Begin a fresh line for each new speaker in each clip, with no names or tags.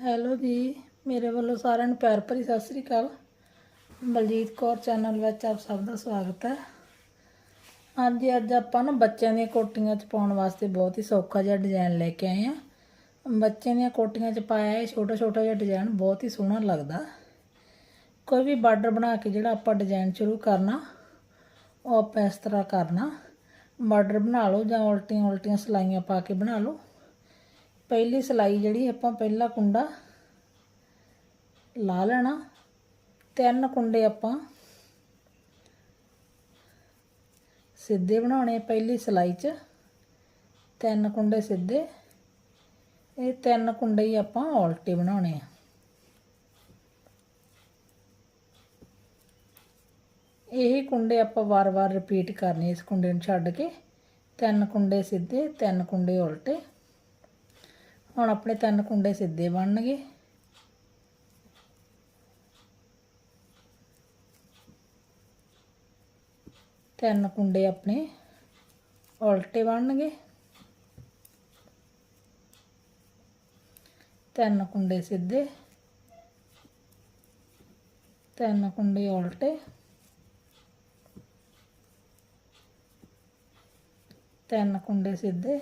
Hello ਜੀ, ਮੇਰੇ ਵੱਲੋਂ ਸਾਰਿਆਂ ਨੂੰ ਪਿਆਰ ਭਰੀ ਸਤਿ ਸ੍ਰੀ ਅਕਾਲ। ਬਲਜੀਤ ਕੌਰ ਚੈਨਲ ਵਿੱਚ ਆਪ ਸਭ ਦਾ ਸਵਾਗਤ ਹੈ। ਹਾਂਜੀ ਅੱਜ ਆਪਾਂ ਨਾ ਬੱਚਿਆਂ ਦੀਆਂ ਕੋਟੀਆਂ 'ਚ ਪਾਉਣ ਵਾਸਤੇ ਬਹੁਤ ਹੀ ਸੌਖਾ ਜਿਹਾ ਡਿਜ਼ਾਈਨ ਲੈ ਕੇ ਆਏ ਆ ਬੱਚਿਆਂ ਦੀਆਂ ਕੋਟੀਆਂ 'ਚ ਪਾਇਆ ਇਹ ਛੋਟਾ ਛੋਟਾ ਜਿਹਾ ਡਿਜ਼ਾਈਨ ਬਹੁਤ ਹੀ ਸੋਹਣਾ ਲੱਗਦਾ। ਕੋਈ ਵੀ ਬਾਰਡਰ ਬਣਾ ਕੇ ਜਿਹੜਾ ਆਪਾਂ ਡਿਜ਼ਾਈਨ ਸ਼ੁਰੂ ਕਰਨਾ, ਉਹ ਆਪਾਂ ਇਸ ਤਰ੍ਹਾਂ ਕਰਨਾ। ਬਾਰਡਰ ਬਣਾ ਲਓ ਜਾਂ ਉਲਟੀਆਂ ਉਲਟੀਆਂ ਸਲਾਈਆਂ ਪਾ ਕੇ ਬਣਾ ਲਓ। ਪਹਿਲੀ ਸਲਾਈ ਜਿਹੜੀ ਆਪਾਂ ਪਹਿਲਾ ਕੁੰਡਾ ਲਾ ਲੈਣਾ। ਤਿੰਨ ਕੁੰਡੇ ਆਪਾਂ ਸਿੱਧੇ ਬਣਾਉਣੇ ਪਹਿਲੀ ਸਲਾਈ 'ਚ। ਤਿੰਨ ਕੁੰਡੇ ਸਿੱਧੇ। ਇਹ ਤਿੰਨ ਕੁੰਡੇ ਹੀ ਆਪਾਂ ਉਲਟੇ ਬਣਾਉਣੇ ਆ। ਇਹ ਕੁੰਡੇ ਆਪਾਂ ਵਾਰ-ਵਾਰ ਰਿਪੀਟ ਕਰਨੇ ਇਸ ਕੁੰਡੇ ਨੂੰ ਛੱਡ ਕੇ। ਤਿੰਨ ਕੁੰਡੇ ਸਿੱਧੇ, ਤਿੰਨ ਕੁੰਡੇ ਉਲਟੇ। ਹੁਣ ਆਪਣੇ ਤਿੰਨ ਕੁੰਡੇ ਸਿੱਧੇ ਬਣਨਗੇ। ਤਿੰਨ ਕੁੰਡੇ ਆਪਣੇ ਉਲਟੇ ਬਣਨਗੇ। ਤਿੰਨ ਕੁੰਡੇ ਸਿੱਧੇ। ਤਿੰਨ ਕੁੰਡੇ ਉਲਟੇ। ਤਿੰਨ ਕੁੰਡੇ ਸਿੱਧੇ।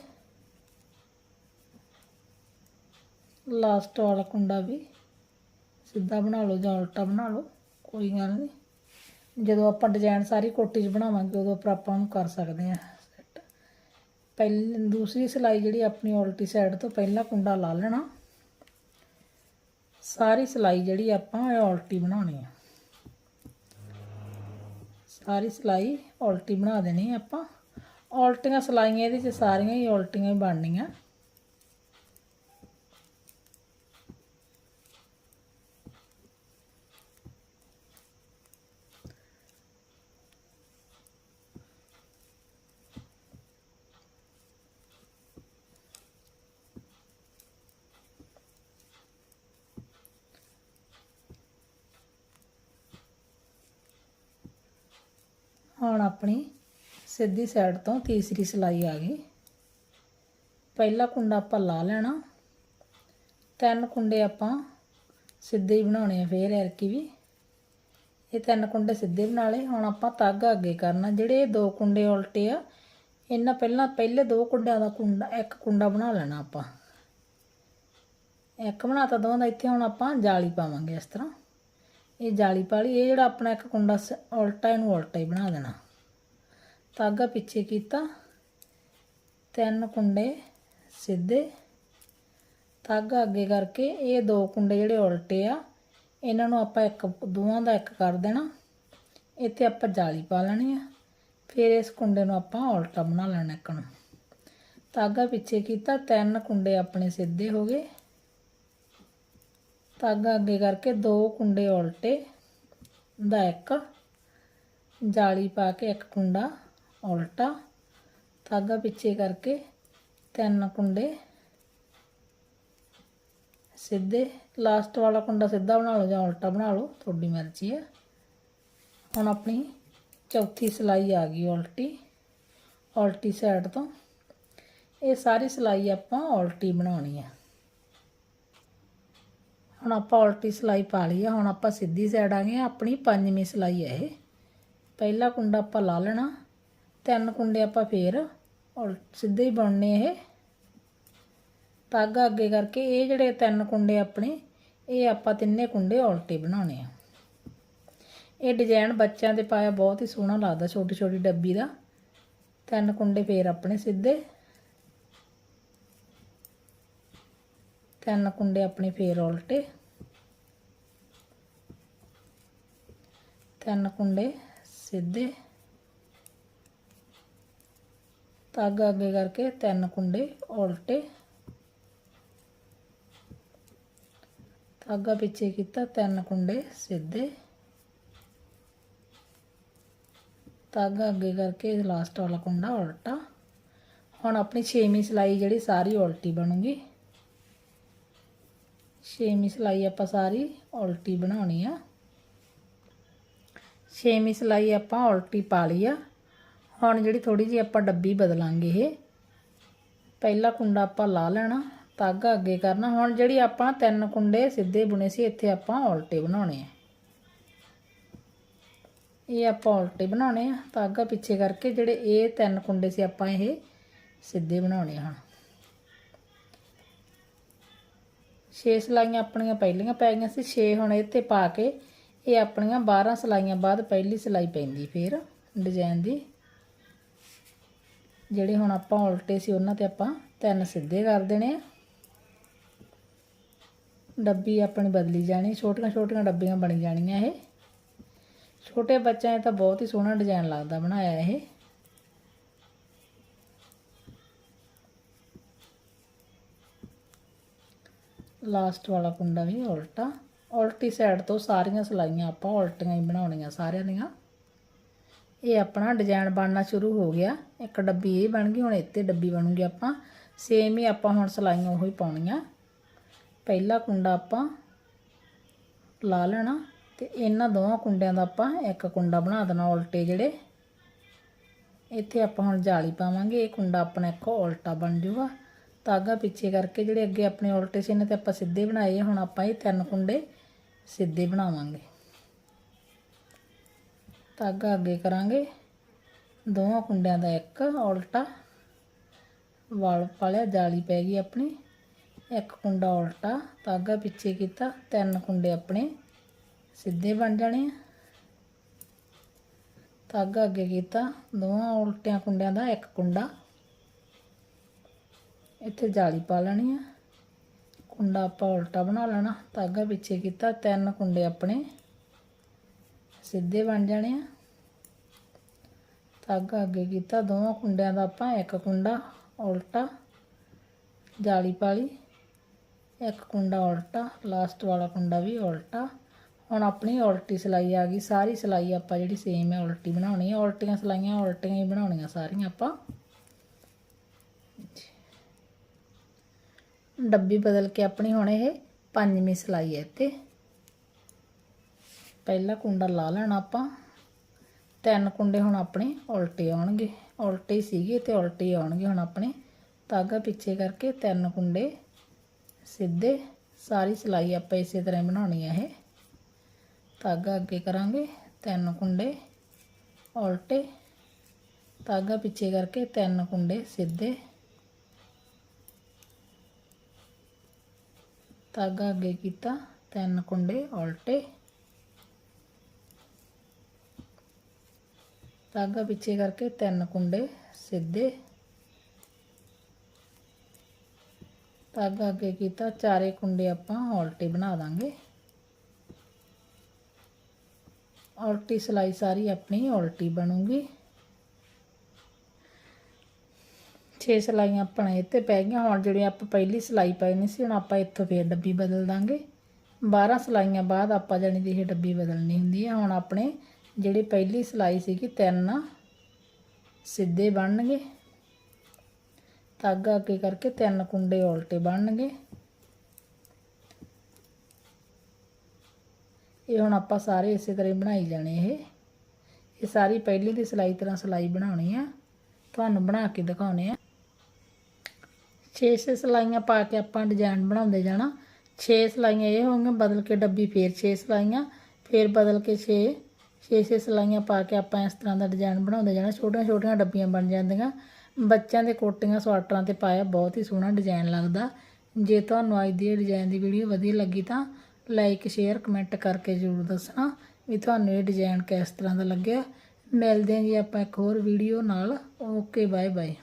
ਲਾਸਟ ਵਾਲਾ ਕੁੰਡਾ ਵੀ। ਸਿੱਧਾ ਬਣਾ ਲਓ ਜਾਂ ਉਲਟਾ ਬਣਾ ਲਓ, ਕੋਈ ਗੱਲ ਨਹੀਂ ਜਦੋਂ ਆਪਾਂ ਡਿਜ਼ਾਈਨ ਸਾਰੀ ਕੋਟੀ 'ਚ ਬਣਾਵਾਂਗੇ, ਉਦੋਂ ਪਰ ਆਪਾਂ ਨੂੰ ਕਰ ਸਕਦੇ ਆ ਸੈੱਟ ਪਹਿਲੀ, ਦੂਸਰੀ ਸਿਲਾਈ ਜਿਹੜੀ ਆਪਣੀ ਉਲਟੀ ਸਾਈਡ ਤੋਂ ਪਹਿਲਾਂ ਕੁੰਡਾ ਲਾ ਲੈਣਾ। ਸਾਰੀ ਸਿਲਾਈ ਜਿਹੜੀ ਆਪਾਂ ਇਹ ਉਲਟੀ ਬਣਾਉਣੀ ਆ। ਸਾਰੀ ਸਿਲਾਈ ਉਲਟੀ ਬਣਾ ਦੇਣੀ ਆਪਾਂ। ਉਲਟੀਆਂ ਸਿਲਾਈਆਂ ਇਹਦੇ 'ਚ ਸਾਰੀਆਂ ਹੀ ਉਲਟੀਆਂ ਹੀ ਬਣਨੀਆਂ। ਹੁਣ ਆਪਣੀ ਸਿੱਧੀ ਸਾਈਡ ਤੋਂ ਤੀਸਰੀ ਸਿਲਾਈ ਆ ਗਈ। ਪਹਿਲਾ ਕੁੰਡਾ ਆਪਾਂ ਲਾ ਲੈਣਾ। ਤਿੰਨ ਕੁੰਡੇ ਆਪਾਂ ਸਿੱਧੇ ਹੀ ਬਣਾਉਣੇ ਆ ਫੇਰ ਐਰਕੀ ਵੀ। ਇਹ ਤਿੰਨ ਕੁੰਡੇ ਸਿੱਧੇ ਬਣਾ ਲਏ। ਹੁਣ ਆਪਾਂ ਤਾਗਾ ਅੱਗੇ ਕਰਨਾ। ਜਿਹੜੇ ਇਹ ਦੋ ਕੁੰਡੇ ਉਲਟੇ ਆ, ਇਹਨਾਂ ਪਹਿਲਾਂ ਪਹਿਲੇ ਦੋ ਕੁੰਡਿਆਂ ਦਾ ਕੁੰਡਾ, ਇੱਕ ਕੁੰਡਾ ਬਣਾ ਲੈਣਾ ਆਪਾਂ। ਇੱਕ ਬਣਾਤਾ ਦੋਵਾਂ ਦਾ, ਇੱਥੇ ਹੁਣ ਆਪਾਂ ਜਾਲੀ ਪਾਵਾਂਗੇ ਇਸ ਤਰ੍ਹਾਂ। ਇਹ ਜਾਲੀ ਪਾਲੀ, ਇਹ ਜਿਹੜਾ ਆਪਣਾ ਇੱਕ ਕੁੰਡਾ ਸ- ਉਲਟਾ ਇਹਨੂੰ ਉਲਟਾ ਹੀ ਬਣਾ ਦੇਣਾ। ਤਾਗਾ ਪਿੱਛੇ ਕੀਤਾ, ਤਿੰਨ ਕੁੰਡੇ ਸਿੱਧੇ। ਤਾਗਾ ਅੱਗੇ ਕਰਕੇ ਇਹ ਦੋ ਕੁੰਡੇ ਜਿਹੜੇ ਉਲਟੇ ਆ, ਇਹਨਾਂ ਨੂੰ ਆਪਾਂ ਇੱਕ, ਦੋਵਾਂ ਦਾ ਇੱਕ ਕਰ ਦੇਣਾ। ਇੱਥੇ ਆਪਾਂ ਜਾਲੀ ਪਾ ਲੈਣੀ ਆ, ਫਿਰ ਇਸ ਕੁੰਡੇ ਨੂੰ ਆਪਾਂ ਉਲਟਾ ਬਣਾ ਲੈਣਾ ਇੱਕ ਨੂੰ। ਤਾਗਾ ਪਿੱਛੇ ਕੀਤਾ, ਤਿੰਨ ਕੁੰਡੇ ਆਪਣੇ ਸਿੱਧੇ ਹੋ ਗਏ। ਧਾਗਾ ਅੱਗੇ ਕਰਕੇ ਦੋ ਕੁੰਡੇ ਉਲਟੇ, ਦਾ ਇੱਕ ਜਾਲੀ ਪਾ ਕੇ ਇੱਕ ਕੁੰਡਾ ਉਲਟਾ ਧਾਗਾ ਪਿੱਛੇ ਕਰਕੇ ਤਿੰਨ ਕੁੰਡੇ ਸਿੱਧੇ ਲਾਸਟ ਵਾਲਾ ਕੁੰਡਾ ਸਿੱਧਾ ਬਣਾ ਲਓ ਜਾਂ ਉਲਟਾ ਬਣਾ ਲਓ, ਤੁਹਾਡੀ ਮਰਜ਼ੀ ਹੈ। ਹੁਣ ਆਪਣੀ ਚੌਥੀ ਸਿਲਾਈ ਆ ਗਈ ਉਲਟੀ ਉਲਟੀ ਸਾਈਡ ਤੋਂ। ਇਹ ਸਾਰੀ ਸਿਲਾਈ ਆਪਾਂ ਉਲਟੀ ਬਣਾਉਣੀ ਆ ਹੁਣ ਆਪਾਂ ਉਲਟੀ ਸਿਲਾਈ ਪਾ ਲਈ ਆ, ਹੁਣ ਆਪਾਂ ਸਿੱਧੀ ਸਾਈਡ ਆ ਗਏ ਆਪਣੀ ਪੰਜਵੀਂ ਸਿਲਾਈ ਹੈ ਇਹ। ਪਹਿਲਾ ਕੁੰਡਾ ਆਪਾਂ ਲਾ ਲੈਣਾ, ਤਿੰਨ ਕੁੰਡੇ ਆਪਾਂ ਫੇਰ ਉਲ ਸਿੱਧੇ ਹੀ ਬਣਨੇ ਇਹ। ਤਾਗਾ ਅੱਗੇ ਕਰਕੇ ਇਹ ਜਿਹੜੇ ਤਿੰਨ ਕੁੰਡੇ ਆਪਣੇ, ਇਹ ਆਪਾਂ ਤਿੰਨੇ ਕੁੰਡੇ ਉਲਟੇ ਬਣਾਉਣੇ ਆ। ਇਹ ਡਿਜ਼ਾਈਨ ਬੱਚਿਆਂ ਦੇ ਪਾਇਆ ਬਹੁਤ ਹੀ ਸੋਹਣਾ ਲੱਗਦਾ ਛੋਟੀ ਛੋਟੀ ਡੱਬੀ ਦਾ। ਤਿੰਨ ਕੁੰਡੇ ਫੇਰ ਆਪਣੇ ਸਿੱਧੇ। ਤਿੰਨ ਕੁੰਡੇ ਆਪਣੇ ਫੇਰ ਉਲਟੇ। ਤਿੰਨ ਕੁੰਡੇ ਸਿੱਧੇ ਤਾਗਾ ਅੱਗੇ ਕਰਕੇ ਤਿੰਨ ਕੁੰਡੇ ਉਲਟੇ ਧਾਗਾ ਪਿੱਛੇ ਕੀਤਾ ਤਿੰਨ ਕੁੰਡੇ ਸਿੱਧੇ ਤਾਗਾ ਅੱਗੇ ਕਰਕੇ ਲਾਸਟ ਵਾਲਾ ਕੁੰਡਾ ਉਲਟਾ ਹੁਣ ਆਪਣੀ ਛੇਵੀਂ ਸਿਲਾਈ ਜਿਹੜੀ ਸਾਰੀ ਉਲਟੀ ਬਣੂਗੀ ਛੇਵੀਂ ਸਿਲਾਈ ਆਪਾਂ ਸਾਰੀ ਉਲਟੀ ਬਣਾਉਣੀ ਆ ਛੇਵੀਂ ਸਿਲਾਈ ਆਪਾਂ ਉਲਟੀ ਪਾ ਲਈ ਆ। ਹੁਣ ਜਿਹੜੀ ਥੋੜੀ ਜਿਹੀ ਆਪਾਂ ਡੱਬੀ ਬਦਲਾਂਗੇ ਇਹ। ਪਹਿਲਾ ਕੁੰਡਾ ਆਪਾਂ ਲਾ ਲੈਣਾ ਧਾਗਾ ਅੱਗੇ ਕਰਨਾ। ਹੁਣ ਜਿਹੜੀ ਆਪਾਂ ਤਿੰਨ ਕੁੰਡੇ ਸਿੱਧੇ ਬੁਣੇ ਸੀ, ਇੱਥੇ ਆਪਾਂ ਉਲਟੇ ਬਣਾਉਣੇ ਆ। ਇਹ ਆਪਾਂ ਉਲਟੇ ਬਣਾਉਣੇ ਆ। ਧਾਗਾ ਪਿੱਛੇ ਕਰਕੇ ਜਿਹੜੇ ਇਹ ਤਿੰਨ ਕੁੰਡੇ ਸੀ ਆਪਾਂ ਇਹ ਸਿੱਧੇ ਬਣਾਉਣੇ ਹਨ ਛੇ ਸਲਾਈਆਂ ਆਪਣੀਆਂ ਪਹਿਲੀਆਂ ਪੈ ਗਈਆਂ ਸੀ। 6 ਹੁਣ ਇਹ ਤੇ ਪਾ ਕੇ ਇਹ ਆਪਣੀਆਂ 12 ਸਲਾਈਆਂ ਬਾਅਦ ਪਹਿਲੀ ਸਲਾਈ ਪੈਂਦੀ ਫਿਰ ਡਿਜ਼ਾਈਨ ਦੀ। ਜਿਹੜੇ ਹੁਣ ਆਪਾਂ ਉਲਟੇ ਸੀ ਉਹਨਾਂ ਤੇ ਆਪਾਂ ਤਿੰਨ ਸਿੱਧੇ ਕਰ ਦੇਣੇ ਆ। ਡੱਬੀ ਆਪਣੀ ਬਦਲੀ ਜਾਣੀ, ਛੋਟੀਆਂ ਛੋਟੀਆਂ ਡੱਬੀਆਂ ਬਣ ਜਾਣੀਆਂ ਇਹ। ਛੋਟੇ ਬੱਚਿਆਂ 'ਚ ਤਾਂ ਬਹੁਤ ਹੀ ਸੋਹਣਾ ਡਿਜ਼ਾਈਨ ਲੱਗਦਾ ਬਣਾਇਆ ਇਹ। ਲਾਸਟ ਵਾਲਾ ਕੁੰਡਾ ਵੀ ਉਲਟਾ। ਉਲਟੀ ਸਾਈਡ ਤੋਂ ਸਾਰੀਆਂ ਸਲਾਈਆਂ ਆਪਾਂ ਉਲਟੀਆਂ ਹੀ ਬਣਾਉਣੀਆਂ ਸਾਰਿਆਂ ਦੀਆਂ। ਇਹ ਆਪਣਾ ਡਿਜ਼ਾਈਨ ਬਣਨਾ ਸ਼ੁਰੂ ਹੋ ਗਿਆ। ਇੱਕ ਡੱਬੀ ਇਹ ਬਣ ਗਈ, ਹੁਣ ਇੱਥੇ ਡੱਬੀ ਬਣੂਗੀ ਆਪਾਂ। ਸੇਮ ਹੀ ਆਪਾਂ ਹੁਣ ਸਲਾਈਆਂ ਉਹੀ ਪਾਉਣੀਆਂ। ਪਹਿਲਾ ਕੁੰਡਾ ਆਪਾਂ ਲਾ ਲੈਣਾ ਤੇ ਇਹਨਾਂ ਦੋਵਾਂ ਕੁੰਡਿਆਂ ਦਾ ਆਪਾਂ ਇੱਕ ਕੁੰਡਾ ਬਣਾ ਦੇਣਾ ਉਲਟੇ ਜਿਹੜੇ। ਇੱਥੇ ਆਪਾਂ ਹੁਣ ਜਾਲੀ ਪਾਵਾਂਗੇ। ਇਹ ਕੁੰਡਾ ਆਪਣਾ ਇੱਕ ਉਲਟਾ ਬਣ ਜਾਊਗਾ। ਧਾਗਾ ਪਿੱਛੇ ਕਰਕੇ ਜਿਹੜੇ ਅੱਗੇ ਆਪਣੇ ਉਲਟੇ ਸੀ ਇਹਨਾਂ ਤੇ ਆਪਾਂ ਸਿੱਧੇ ਬਣਾਏ ਹੁਣ ਆਪਾਂ ਇਹ ਤਿੰਨ ਕੁੰਡੇ ਸਿੱਧੇ ਬਣਾਵਾਂਗੇ। ਧਾਗਾ ਅੱਗੇ ਕਰਾਂਗੇ। ਦੋਵਾਂ ਕੁੰਡਿਆਂ ਦਾ ਇੱਕ ਉਲਟਾ। ਵਾਲ ਪਾਲਿਆ ਜਾਲੀ ਪੈ ਗਈ ਆਪਣੀ। ਇੱਕ ਕੁੰਡਾ ਉਲਟਾ, ਧਾਗਾ ਪਿੱਛੇ ਕੀਤਾ, ਤਿੰਨ ਕੁੰਡੇ ਆਪਣੇ ਸਿੱਧੇ ਬਣ ਜਾਣੇ ਆ। ਧਾਗਾ ਅੱਗੇ ਕੀਤਾ, ਦੋਵਾਂ ਉਲਟਿਆਂ ਕੁੰਡਿਆਂ ਦਾ ਇੱਕ ਕੁੰਡਾ। ਇੱਥੇ ਜਾਲੀ ਪਾ ਲੈਣੀ ਆ। ਕੁੰਡਾ ਆਪਾਂ ਉਲਟਾ ਬਣਾ ਲੈਣਾ। ਧਾਗਾ ਪਿੱਛੇ ਕੀਤਾ, ਤਿੰਨ ਕੁੰਡੇ ਆਪਣੇ। ਸਿੱਧੇ ਬਣ ਜਾਣੇ ਆ। ਧਾਗਾ ਅੱਗੇ ਕੀਤਾ, ਦੋਵਾਂ ਕੁੰਡਿਆਂ ਦਾ ਆਪਾਂ ਇੱਕ ਕੁੰਡਾ ਉਲਟਾ, ਜਾਲੀ ਪਾਲੀ। ਇੱਕ ਕੁੰਡਾ ਉਲਟਾ ਲਾਸਟ ਵਾਲਾ ਕੁੰਡਾ ਵੀ ਉਲਟਾ। ਹੁਣ ਆਪਣੀ ਉਲਟੀ ਸਲਾਈ ਆ ਗਈ। ਸਾਰੀ ਸਲਾਈ ਆਪਾਂ ਜਿਹੜੀ ਸੇਮ ਹੈ, ਉਲਟੀ ਬਣਾਉਣੀ ਹੈ ਉਲਟੀਆਂ ਸਲਾਈਆਂ, ਉਲਟੀਆਂ ਹੀ ਬਣਾਉਣੀਆਂ ਸਾਰੀਆਂ ਆਪਾਂ। ਡੱਬੀ ਬਦਲ ਕੇ ਆਪਣੀ ਹੁਣ ਇਹ ਪੰਜਵੀਂ ਸਲਾਈ ਹੈ ਇੱਥੇ। ਪਹਿਲਾ ਕੁੰਡਾ ਲਾ ਲੈਣਾ ਆਪਾਂ। ਤਿੰਨ ਕੁੰਡੇ ਹੁਣ ਆਪਣੇ ਉਲਟੇ ਆਉਣਗੇ। ਉਲਟੇ ਸੀਗੇ ਤੇ ਉਲਟੇ ਆਉਣਗੇ ਹੁਣ ਆਪਣੇ। ਧਾਗਾ ਪਿੱਛੇ ਕਰਕੇ ਤਿੰਨ ਕੁੰਡੇ ਸਿੱਧੇ। ਸਾਰੀ ਸਿਲਾਈ ਆਪਾਂ ਇਸੇ ਤਰ੍ਹਾਂ ਹੀ ਬਣਾਉਣੀ ਹੈ ਇਹ। ਧਾਗਾ ਅੱਗੇ ਕਰਾਂਗੇ। ਤਿੰਨ ਕੁੰਡੇ ਉਲਟੇ। ਧਾਗਾ ਪਿੱਛੇ ਕਰਕੇ ਤਿੰਨ ਕੁੰਡੇ ਸਿੱਧੇ। ਧਾਗਾ ਅੱਗੇ ਕੀਤਾ ਤਿੰਨ ਕੁੰਡੇ ਉਲਟੇ ਧਾਗਾ ਪਿੱਛੇ ਕਰਕੇ ਤਿੰਨ ਕੁੰਡੇ ਸਿੱਧੇ ਧਾਗਾ ਅੱਗੇ ਕੀਤਾ ਚਾਰੇ ਕੁੰਡੇ ਆਪਾਂ ਉਲਟੇ ਬਣਾ ਦਾਂਗੇ ਉਲਟੀ ਸਲਾਈ ਸਾਰੀ ਆਪਣੀ ਉਲਟੀ ਬਣੂਗੀ 6 ਸਲਾਈਆਂ ਆਪਣਾ ਇੱਥੇ ਪੈ ਗਈਆਂ। ਹੁਣ ਜਿਹੜੇ ਆਪਾਂ ਪਹਿਲੀ ਸਲਾਈ ਪਾਈ ਨਹੀਂ ਸੀ, ਹੁਣ ਆਪਾਂ ਇੱਥੋਂ ਫੇਰ ਡੱਬੀ ਬਦਲ ਦਾਂਗੇ। 12 ਸਲਾਈਆਂ ਬਾਅਦ ਆਪਾਂ ਜਾਣੀ ਦੀ ਇਹ ਡੱਬੀ ਬਦਲਣੀ ਹੁੰਦੀ ਹੈ ਹੁਣ ਆਪਣੇ ਜਿਹੜੀ ਪਹਿਲੀ ਸਲਾਈ ਸੀਗੀ, ਤਿੰਨ ਸਿੱਧੇ ਬਣਨਗੇ। ਧਾਗਾ ਅੱਗੇ ਕਰਕੇ ਤਿੰਨ ਕੁੰਡੇ ਉਲਟੇ ਬਣਨਗੇ। ਇਹ ਹੁਣ ਆਪਾਂ ਸਾਰੇ ਇਸੇ ਤਰ੍ਹਾਂ ਹੀ ਬਣਾਈ ਜਾਣੇ ਇਹ। ਇਹ ਸਾਰੀ ਪਹਿਲੀ ਦੀ ਸਲਾਈ ਤਰ੍ਹਾਂ ਸਲਾਈ ਬਣਾਉਣੀ ਆ। ਤੁਹਾਨੂੰ ਬਣਾ ਕੇ ਦਿਖਾਉਣੇ ਆ। 6-6 ਸਲਾਈਆਂ ਪਾ ਕੇ ਆਪਾਂ ਡਿਜ਼ਾਈਨ ਬਣਾਉਂਦੇ ਜਾਣਾ। 6 ਸਲਾਈਆਂ ਇਹ ਹੋਣਗੀਆਂ, ਬਦਲ ਕੇ ਡੱਬੀ ਫੇਰ 6 ਸਲਾਈਆਂ, ਫੇਰ ਬਦਲ ਕੇ 6 6-6 ਸਲਾਈਆਂ ਪਾ ਕੇ ਆਪਾਂ ਇਸ ਤਰ੍ਹਾਂ ਦਾ ਡਿਜ਼ਾਈਨ ਬਣਾਉਂਦੇ ਜਾਣਾ। ਛੋਟੀਆਂ ਛੋਟੀਆਂ ਡੱਬੀਆਂ ਬਣ ਜਾਂਦੀਆਂ। ਬੱਚਿਆਂ ਦੇ ਕੋਟੀਆਂ, ਸਵਾਟਰਾਂ ਤੇ ਪਾਇਆ ਬਹੁਤ ਹੀ ਸੋਹਣਾ ਡਿਜ਼ਾਈਨ ਲੱਗਦਾ। ਜੇ ਤੁਹਾਨੂੰ ਅੱਜ ਦੀ ਡਿਜ਼ਾਈਨ ਦੀ ਵੀਡੀਓ ਵਧੀਆ ਲੱਗੀ ਤਾਂ ਲਾਈਕ ਸ਼ੇਅਰ ਕਮੈਂਟ ਕਰਕੇ ਜ਼ਰੂਰ ਦੱਸਣਾ ਵੀ ਤੁਹਾਨੂੰ ਇਹ ਡਿਜ਼ਾਈਨ ਕਿਸ ਤਰ੍ਹਾਂ ਦਾ ਲੱਗਿਆ। ਮਿਲਦੇ ਹਾਂ ਜੀ ਆਪਾਂ ਇੱਕ ਹੋਰ ਵੀਡੀਓ ਨਾਲ। Okay bye bye